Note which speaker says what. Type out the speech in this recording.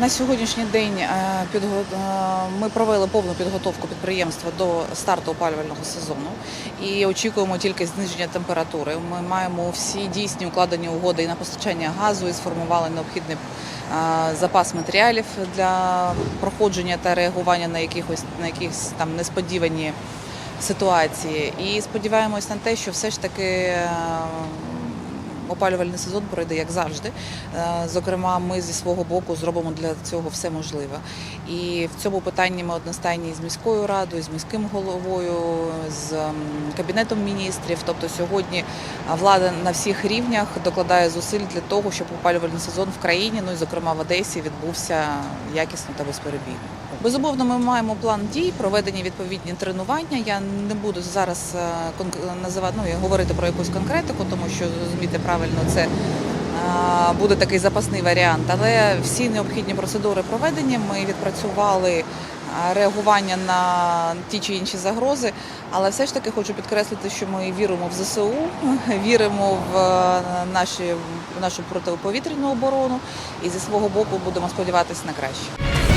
Speaker 1: На сьогоднішній день е, е, ми провели повну підготовку підприємства до старту опалювального сезону і очікуємо тільки зниження температури. Ми маємо всі дійсні укладені угоди і на постачання газу, і сформували необхідний е, запас матеріалів для проходження та реагування на якихось на якісь там несподівані ситуації. І сподіваємось на те, що все ж таки. Е, Опалювальний сезон пройде як завжди. Е, Зокрема, ми зі свого боку зробимо для цього все можливе. І в цьому питанні ми одностайні з міською радою, з міським головою, з кабінетом міністрів. Тобто сьогодні влада на всіх рівнях докладає зусиль для того, щоб опалювальний сезон в країні, ну і зокрема в Одесі, відбувся якісно та безперебійно. Безумовно, ми маємо план дій, проведені відповідні тренування. Я не буду зараз е, називати ну, говорити про якусь конкретику, тому що зрозуміти правильно це. е, Буде такий запасний варіант, але всі необхідні процедури проведені. Ми відпрацювали е, реагування на ті чи інші загрози. Але все ж таки хочу підкреслити, що ми віримо в ЗСУ, віримо в наші в нашу протиповітряну оборону і зі свого боку будемо сподіватися на краще.